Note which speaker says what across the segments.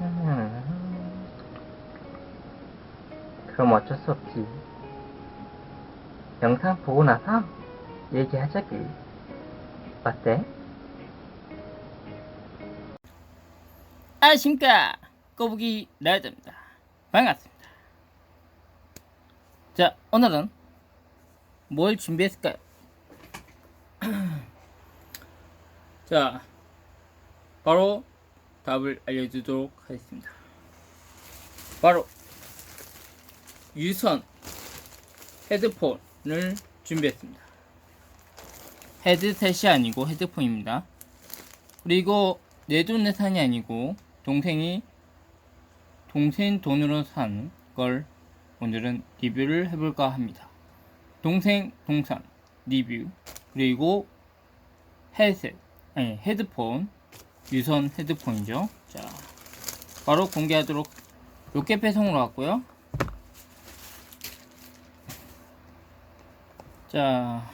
Speaker 1: 음. 그럼 어쩔 수 없지. 영상 보고 나서 얘기하자기. 어때?
Speaker 2: 안녕하십니까 꼬부기 라이더입니다 반갑습니다 자 오늘은 뭘 준비했을까요 자 바로 답을 알려드리도록 하겠습니다. 바로 유선 헤드폰을 준비했습니다. 헤드셋이 아니고 헤드폰입니다. 그리고 내돈 내산이 아니고 동생이 동생 돈으로 산 걸 오늘은 리뷰를 해볼까 합니다. 동생 동산 리뷰 그리고 헤드셋 아니 헤드폰 유선 헤드폰이죠. 자 바로 공개하도록 로켓 배송으로 왔고요. 자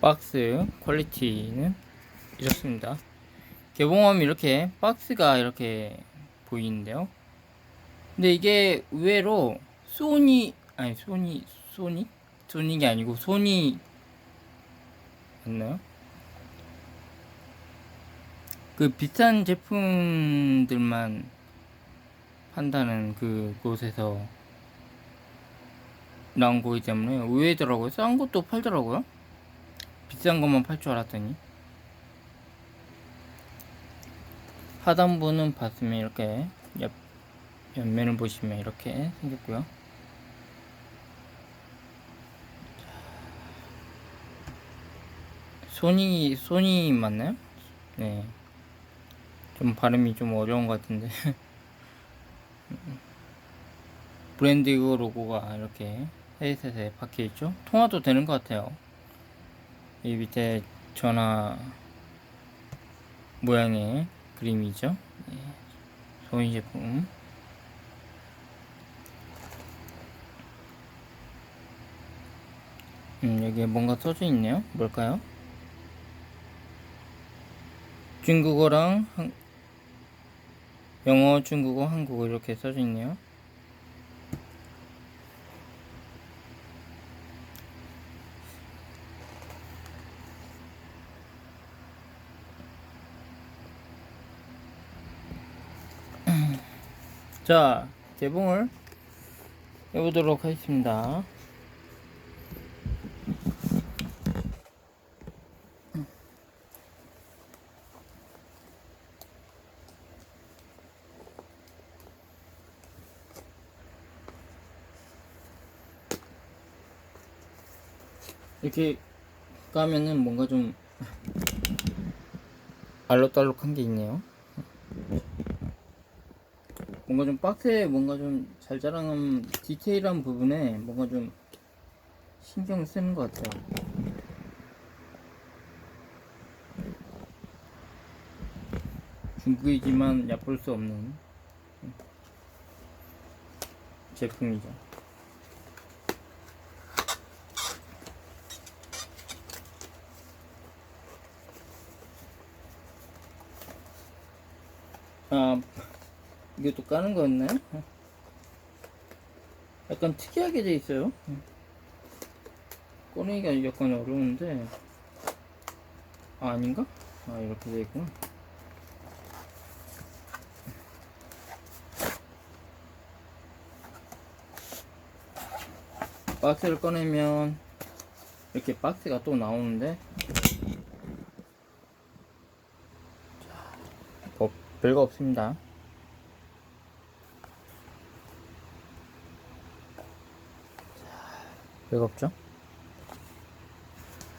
Speaker 2: 박스 퀄리티는 이렇습니다. 개봉하면 이렇게 박스가 이렇게 보이는데요. 근데 이게 의외로 소니 아니 소니 소니 소니가 아니고 소니 맞나요? 그 비싼 제품들만 판다는 그 곳에서 나온 거기 때문에 의외더라고요. 싼 것도 팔더라고요. 비싼 것만 팔 줄 알았더니 하단부는 봤으면 이렇게 옆 옆면을 보시면 이렇게 생겼고요. 소니 소니 맞나요? 네. 좀 발음이 좀 어려운 것 같은데 브랜드 로고가 이렇게 헤드셋에 박혀 있죠. 통화도 되는 것 같아요. 이 밑에 전화 모양의 그림이죠. 네. 소니 제품. 음, 여기에 뭔가 써져 있네요. 뭘까요? 중국어랑 한, 영어, 중국어, 한국어 이렇게 써져 있네요. 자, 개봉을 해보도록 하겠습니다. 이렇게 까면은 뭔가 좀 알록달록한 게 있네요. 뭔가 좀 박스에 뭔가 좀 잘 자라는 디테일한 부분에 뭔가 좀 신경 쓰는 것 같아요. 중국이지만 얕볼 수 없는 제품이죠. 아, 이게 또 까는 거였나요? 약간 특이하게 돼 있어요. 꺼내기가 약간 어려운데, 아, 아닌가? 아, 이렇게 돼 있구나. 박스를 꺼내면 이렇게 박스가 또 나오는데 뭐 별거 없습니다. 별거 없죠?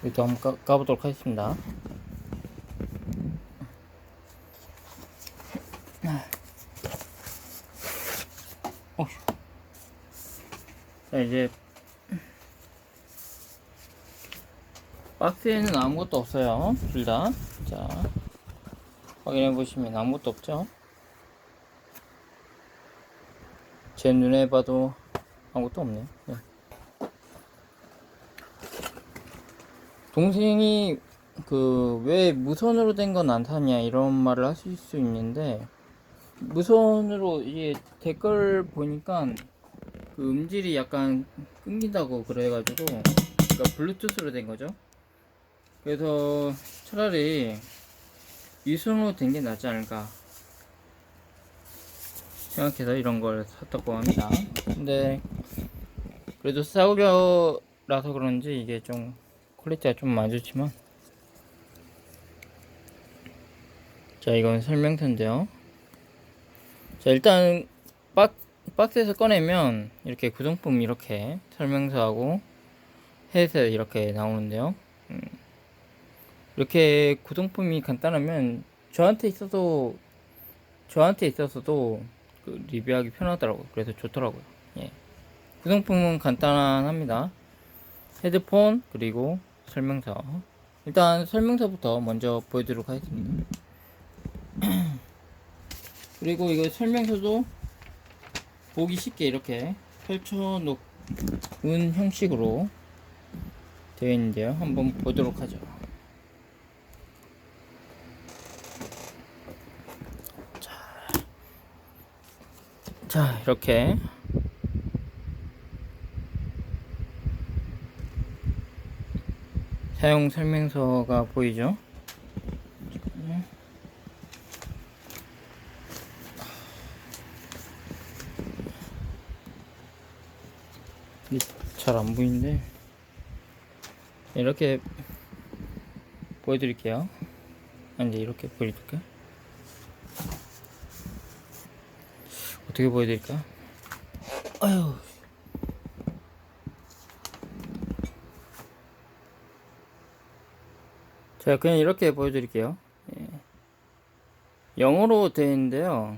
Speaker 2: 이것도 한번 까, 까보도록 하겠습니다. 어휴. 자, 이제 박스에는 아무것도 없어요. 둘 다. 자, 확인해 보시면 아무것도 없죠. 제 눈에 봐도 아무것도 없네요. 네. 동생이 그 왜 무선으로 된 건 안 사냐 이런 말을 하실 수 있는데 무선으로 이게 댓글 보니까 그 음질이 약간 끊긴다고 그래가지고 그러니까 블루투스로 된 거죠. 그래서 차라리 유선으로 된 게 낫지 않을까 생각해서 이런 걸 샀다고 합니다. 근데 그래도 싸구려라서 그런지 이게 좀 퀄리티가 좀 안 좋지만 자 이건 설명서인데요 자 일단 박, 박스에서 꺼내면 이렇게 구성품 이렇게 설명서하고 헤드셋 이렇게 나오는데요 음, 이렇게 구성품이 간단하면 저한테 있어도 저한테 있어서도 그 리뷰하기 편하더라고요. 그래서 좋더라고요. 예. 구성품은 간단합니다. 헤드폰 그리고 설명서. 일단 설명서부터 먼저 보여드리도록 하겠습니다. 그리고 이거 설명서도 보기 쉽게 이렇게 펼쳐놓은 형식으로 되어 있는데요. 한번 보도록 하죠 자 이렇게 사용 설명서가 보이죠? 잘 안 보이는데 이렇게 보여드릴게요. 아, 이제 이렇게 보여드릴까? 어떻게 보여드릴까? 아유. 자, 그냥 이렇게 보여드릴게요. 예. 영어로 되어 있는데요.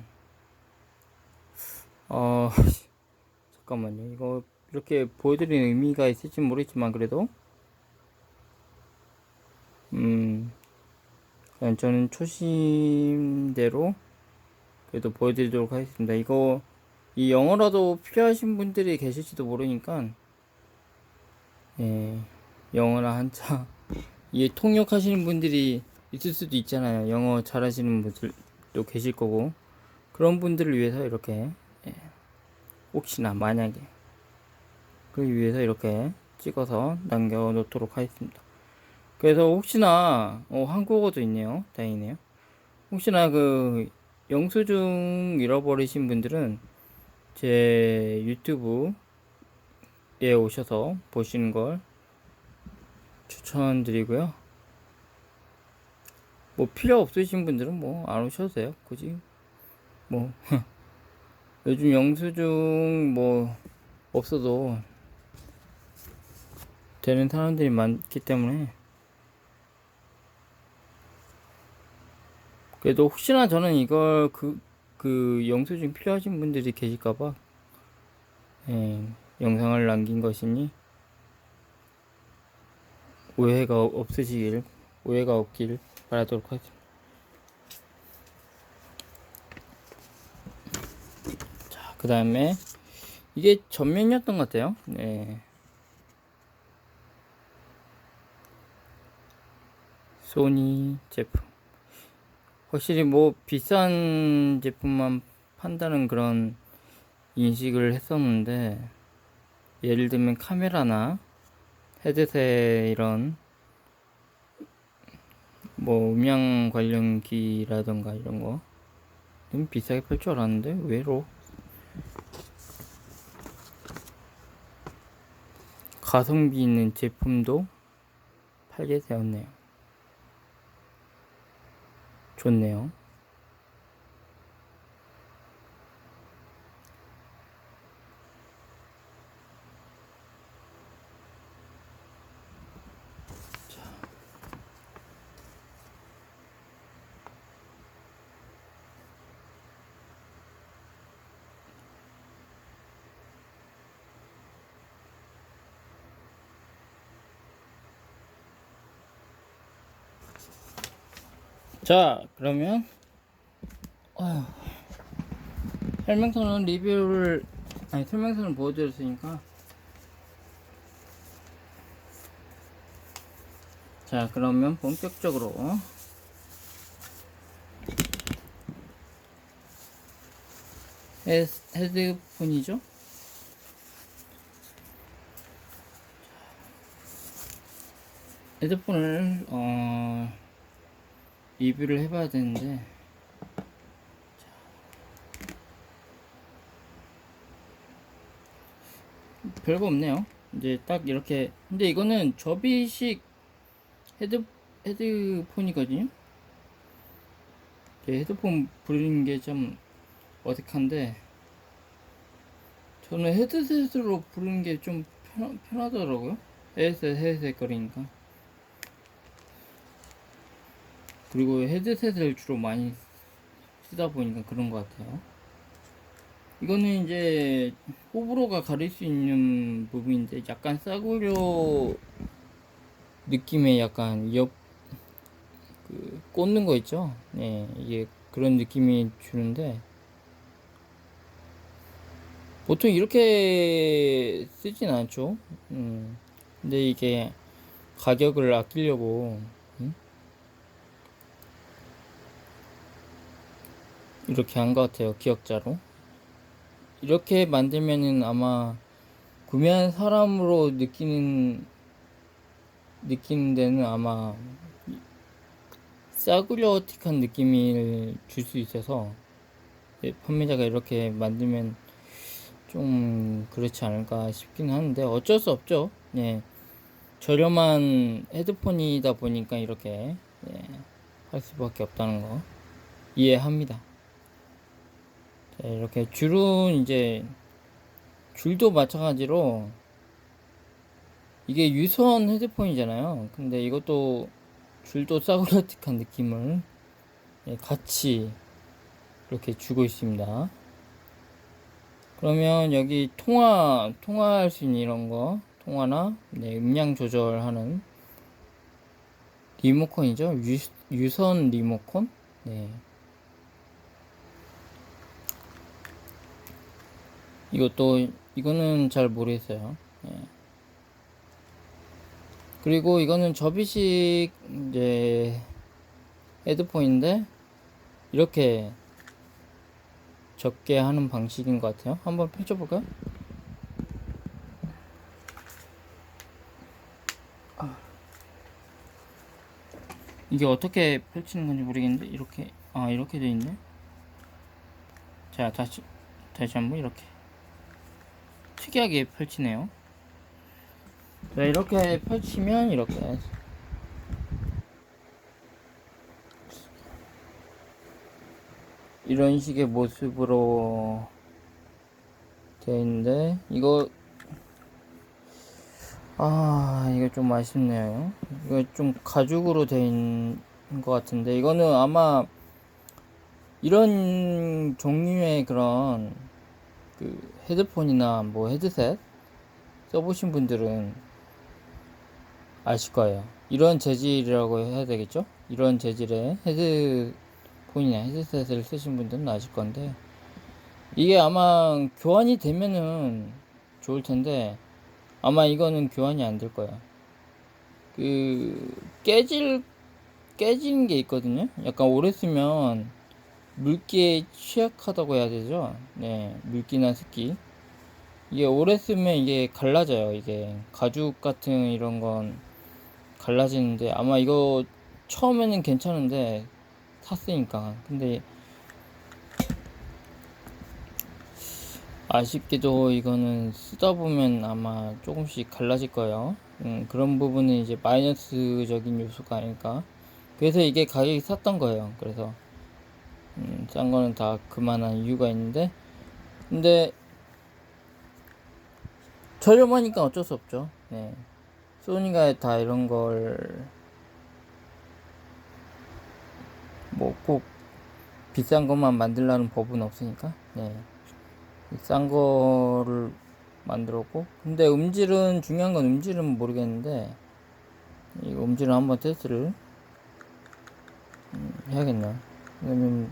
Speaker 2: 어, 잠깐만요. 이거 이렇게 보여드리는 의미가 있을지 모르겠지만, 그래도, 음, 그냥 저는 초심대로 그래도 보여드리도록 하겠습니다. 이거, 이 영어라도 필요하신 분들이 계실지도 모르니까, 예, 영어나 한자, 이게 통역하시는 분들이 있을 수도 있잖아요. 영어 잘하시는 분들도 계실 거고 그런 분들을 위해서 이렇게 예, 혹시나 만약에 그를 위해서 이렇게 찍어서 남겨 놓도록 하겠습니다. 그래서 혹시나 어, 한국어도 있네요. 다행이네요. 혹시나 그 영수증 잃어버리신 분들은 제 유튜브에 오셔서 보시는 걸 추천드리고요. 뭐 필요 없으신 분들은 뭐 안 오셔도 돼요. 굳이 뭐 요즘 영수증 뭐 없어도 되는 사람들이 많기 때문에 그래도 혹시나 저는 이걸 그, 그 영수증 필요하신 분들이 계실까봐 예, 영상을 남긴 것이니 오해가 없으시길 오해가 없길 바라도록 하겠습니다. 자, 그 다음에 이게 전면이었던 것 같아요. 네. 소니 제품. 확실히 뭐 비싼 제품만 판다는 그런 인식을 했었는데 예를 들면 카메라나 헤드셋 이런 뭐 음향 관련기라던가 이런 거 좀 비싸게 팔 줄 알았는데 의외로 가성비 있는 제품도 팔게 되었네요. 좋네요. 자, 그러면 어휴, 설명서는 리뷰를 아니 설명서는 보여드렸으니까. 자, 그러면 본격적으로. 헤, 헤드폰이죠? 헤드폰을 어, 리뷰를 해봐야 되는데 별거 없네요. 이제 딱 이렇게 근데 이거는 접이식 헤드 헤드폰이거든요. 헤드폰 부르는 게 좀 어색한데 저는 헤드셋으로 부르는 게 좀 편, 편하더라고요. 헤드셋 헤드셋 거리니까. 그리고 헤드셋을 주로 많이 쓰다 보니까 그런 것 같아요. 이거는 이제 호불호가 가릴 수 있는 부분인데 약간 싸구려 느낌의 약간 이어 그 꽂는 거 있죠? 네, 이게 그런 느낌이 주는데 보통 이렇게 쓰진 않죠. 음, 근데 이게 가격을 아끼려고 음? 이렇게 한 것 같아요. 기억자로. 이렇게 만들면은 아마 구매한 사람으로 느끼는 느끼는 데는 아마 싸구려틱한 느낌을 줄 수 있어서 예, 판매자가 이렇게 만들면 좀 그렇지 않을까 싶긴 하는데 어쩔 수 없죠. 예. 저렴한 헤드폰이다 보니까 이렇게 예, 할 수밖에 없다는 거 이해합니다. 자, 이렇게 줄은 이제 줄도 마찬가지로 이게 유선 헤드폰이잖아요. 근데 이것도 줄도 싸구려틱한 느낌을 예, 같이 이렇게 주고 있습니다. 그러면 여기 통화 통화할 수 있는 이런 거 통화나 네, 음량 조절하는 리모컨이죠. 유, 유선 리모컨. 네. 이것도 이거는 잘 모르겠어요. 예. 그리고 이거는 접이식 이제 헤드폰인데 이렇게 적게 하는 방식인 것 같아요. 한번 펼쳐볼까요? 아. 이게 어떻게 펼치는 건지 모르겠는데 이렇게 아 이렇게 돼 있네. 자 다시 다시 한번 이렇게 특이하게 펼치네요. 자, 이렇게 펼치면 이렇게 이런 식의 모습으로 되어 있는데 이거 아 이거 좀 아쉽네요. 이거 좀 가죽으로 되어 있는 것 같은데 이거는 아마 이런 종류의 그런 그 헤드폰이나 뭐 헤드셋 써보신 분들은 아실 거예요. 이런 재질이라고 해야 되겠죠? 이런 재질의 헤드폰이나 헤드셋을 쓰신 분들은 아실 건데 이게 아마 교환이 되면은 좋을 텐데 아마 이거는 교환이 안 될 거예요. 그 깨질 깨지는 게 있거든요. 약간 오래 쓰면 물기에 취약하다고 해야 되죠. 네, 물기나 습기. 이게 오래 쓰면 이게 갈라져요. 이게 가죽 같은 이런 건 갈라지는데 아마 이거 처음에는 괜찮은데 샀으니까. 근데 아쉽게도 이거는 쓰다 보면 아마 조금씩 갈라질 거예요. 음, 그런 부분은 이제 마이너스적인 요소가 아닐까. 그래서 이게 가격이 샀던 거예요. 그래서 음, 싼 거는 다 그만한 이유가 있는데 근데 저렴하니까 어쩔 수 없죠. 네. 소니가 다 이런 걸 뭐 꼭 비싼 것만 만들라는 법은 없으니까 네. 싼 거를 만들었고 근데 음질은 중요한 건 음질은 모르겠는데 이 음질을 한번 테스트를 음, 해야겠네요. 왜냐면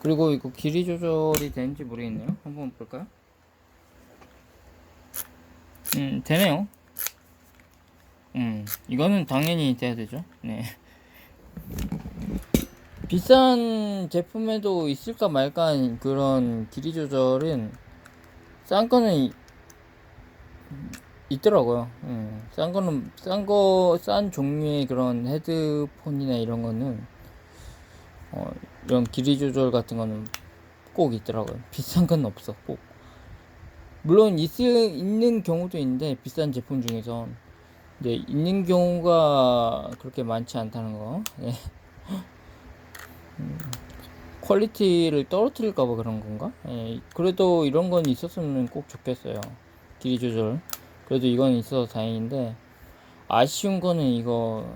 Speaker 2: 그리고 이거 길이 조절이 되는지 모르겠네요. 한번 볼까요? 음, 되네요. 음, 이거는 당연히 돼야 되죠. 네. 비싼 제품에도 있을까 말까 한 그런 길이 조절은 싼 거는 이- 있더라고요. 음, 싼 거는 싼 거 싼 종류의 그런 헤드폰이나 이런 거는 어, 이런 길이 조절 같은 거는 꼭 있더라고요. 비싼 건 없어. 꼭. 물론 있, 있는 경우도 있는데 비싼 제품 중에선 이제 있는 경우가 그렇게 많지 않다는 거. 예. 음, 퀄리티를 떨어뜨릴까봐 그런 건가? 예, 그래도 이런 건 있었으면 꼭 좋겠어요. 길이 조절. 그래도 이건 있어서 다행인데 아쉬운 거는 이거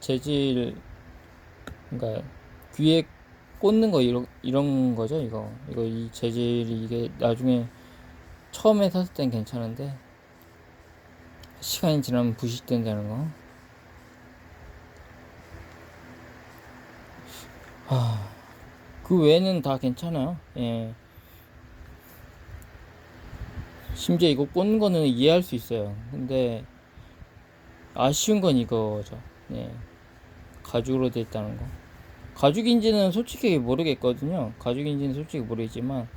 Speaker 2: 재질 그러니까 귀에 꽂는 거 이런 이런 거죠 이거 이거 이 재질이 이게 나중에 처음에 샀을 땐 괜찮은데 시간이 지나면 부식된다는 거. 아, 그 외에는 다 괜찮아요. 예. 심지어 이거 꽂는 거는 이해할 수 있어요. 근데 아쉬운 건 이거죠. 예. 가죽으로 돼 있다는 거. 가죽인지는 솔직히 모르겠거든요. 가죽인지는 솔직히 모르겠지만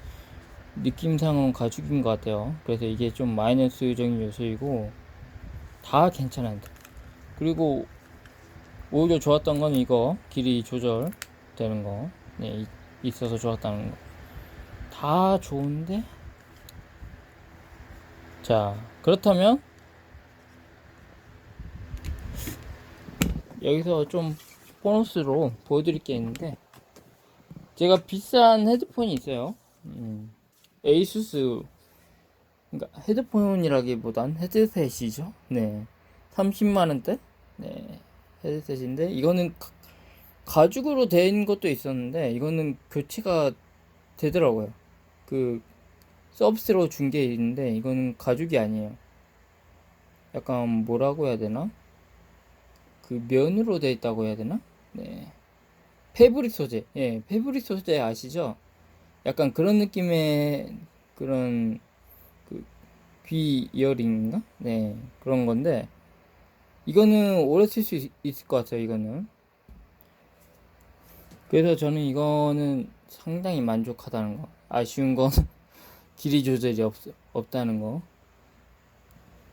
Speaker 2: 느낌상은 가죽인 것 같아요. 그래서 이게 좀 마이너스적인 요소이고 다 괜찮은데. 그리고 오히려 좋았던 건 이거 길이 조절 되는 거, 네, 이- 있어서 좋았다는 거. 다 좋은데. 자, 그렇다면 여기서 좀 보너스로 보여드릴 게 있는데 제가 비싼 헤드폰이 있어요. 음, 에이수스 그러니까 헤드폰이라기보단 헤드셋이죠. 네, 30만 원대. 네, 헤드셋인데 이거는 가- 가죽으로 된 것도 있었는데 이거는 교체가 되더라고요. 그 서비스로 준 게 있는데 이거는 가죽이 아니에요. 약간 뭐라고 해야 되나? 그 면으로 돼 있다고 해야 되나? 네. 패브릭 소재. 예, 패브릭 소재 아시죠? 약간 그런 느낌의 그런 그 귀 이어링인가? 네, 그런 건데 이거는 오래 쓸 수 있을 것 같아요. 이거는. 그래서 저는 이거는 상당히 만족하다는 거. 아쉬운 건 길이 조절이 없, 없다는 거.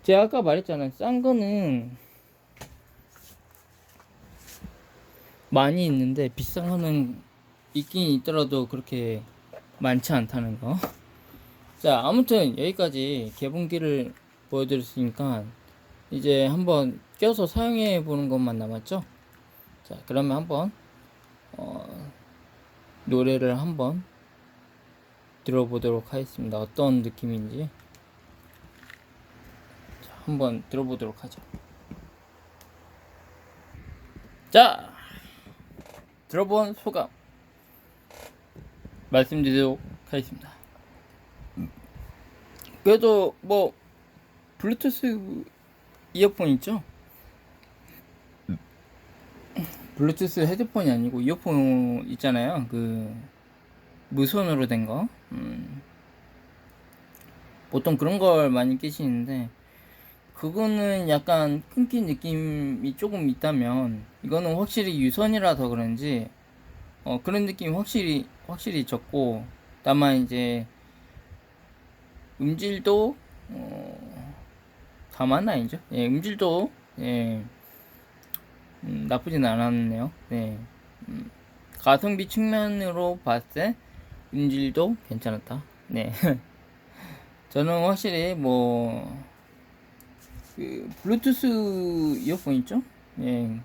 Speaker 2: 제가 아까 말했잖아요. 싼 거는 많이 있는데 비싼 거는 있긴 있더라도 그렇게 많지 않다는 거. 자, 아무튼 여기까지 개봉기를 보여드렸으니까 이제 한번 껴서 사용해 보는 것만 남았죠? 자, 그러면 한번 어, 노래를 한번 들어보도록 하겠습니다. 어떤 느낌인지 자, 한번 들어보도록 하죠. 자, 들어본 소감 말씀드리도록 하겠습니다. 그래도 뭐 블루투스 이어폰 있죠? 블루투스 헤드폰이 아니고 이어폰 있잖아요. 그 무선으로 된 거. 음. 보통 그런 걸 많이 끼시는데 그거는 약간 끊긴 느낌이 조금 있다면 이거는 확실히 유선이라서 그런지 어 그런 느낌이 확실히 확실히 적고 다만 이제 음질도 어 다만 아니죠? 예 음질도 예 음, 나쁘진 않았네요. 네. 음, 가성비 측면으로 봤을 때 음질도 괜찮았다. 네. 저는 확실히 뭐 그 블루투스 이어폰 있죠? 예.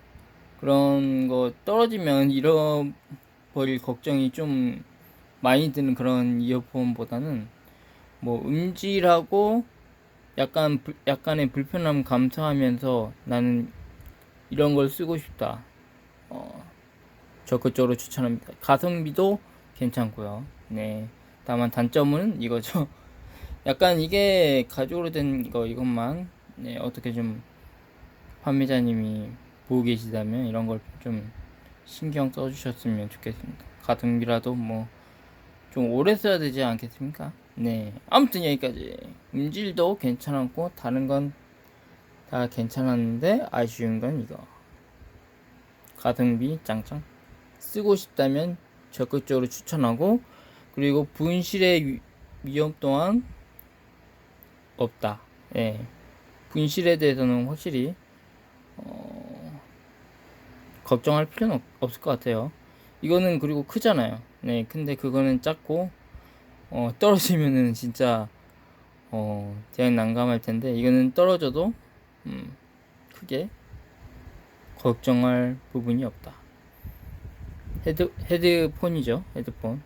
Speaker 2: 그런 거 떨어지면 잃어버릴 걱정이 좀 많이 드는 그런 이어폰보다는 뭐 음질하고 약간 불- 약간의 불편함 감수하면서 나는 이런 걸 쓰고 싶다. 어, 적극적으로 추천합니다. 가성비도 괜찮고요. 네. 다만 단점은 이거죠. 약간 이게 가죽으로 된 거 이것만 네, 어떻게 좀 판매자님이 보고 계시다면 이런 걸 좀 신경 써주셨으면 좋겠습니다. 가성비라도 뭐 좀 오래 써야 되지 않겠습니까? 네. 아무튼 여기까지 음질도 괜찮았고 다른 건 다 괜찮았는데 아쉬운 건 이거. 가성비 짱짱. 쓰고 싶다면 적극적으로 추천하고 그리고 분실의 위- 위험 또한 없다. 예. 분실에 대해서는 확실히 어, 걱정할 필요는 없, 없을 것 같아요. 이거는 그리고 크잖아요. 네, 근데 그거는 작고 어, 떨어지면은 진짜 어, 대학 난감할 텐데 이거는 떨어져도 음, 크게 걱정할 부분이 없다. 헤드 헤드폰이죠, 헤드폰.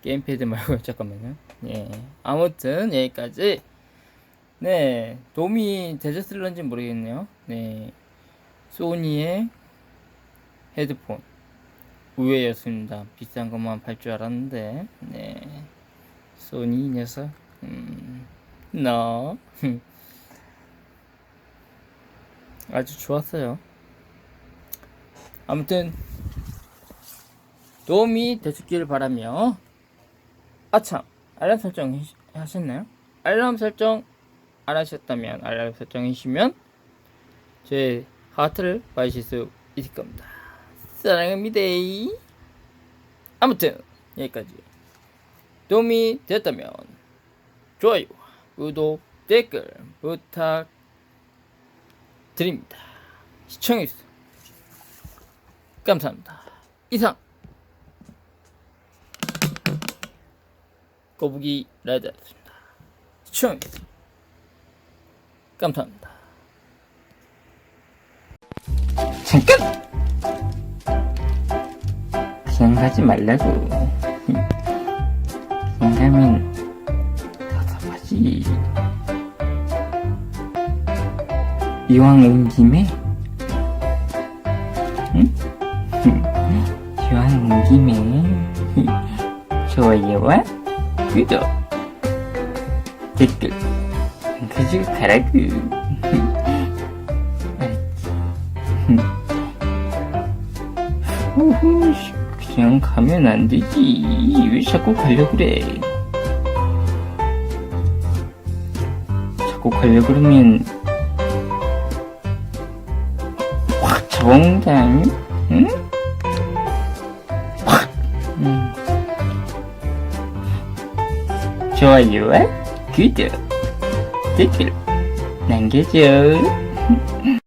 Speaker 2: 게임패드 말고 잠깐만요. 예, 아무튼 여기까지. 네, 도움이 되셨을런지 모르겠네요. 네, 소니의 헤드폰 우회였습니다. 비싼 것만 팔 줄 알았는데, 네, 소니 이 녀석, 음, 너 아주 좋았어요. 아무튼 도움이 되셨길 바라며 아참 알람 설정 해- 하셨나요? 알람 설정 안 하셨다면 알람 설정 해주시면 제 하트를 받으실 수 있을 겁니다. 사랑합니다. 아무튼 여기까지 도움이 되었다면 좋아요, 구독, 댓글 부탁드립니다. 시청해주세요. 감사합니다. 이상 거북이 라이드였습니다. 시청해주세요. 감사합니다. 잠깐! 그냥 가지 말라고. 그냥 가면 답답하지. 이왕 온 김에, 응? 이왕 온 김에, 좋아요와 구독, 댓글, 그저 가라고. 우후, 그냥 가면 안 되지. 왜 자꾸 가려 그래? 자꾸 가려 그러면 확 잡아먹는다, 응? 확! 음. 좋아요와 구독, 댓글 남겨줘.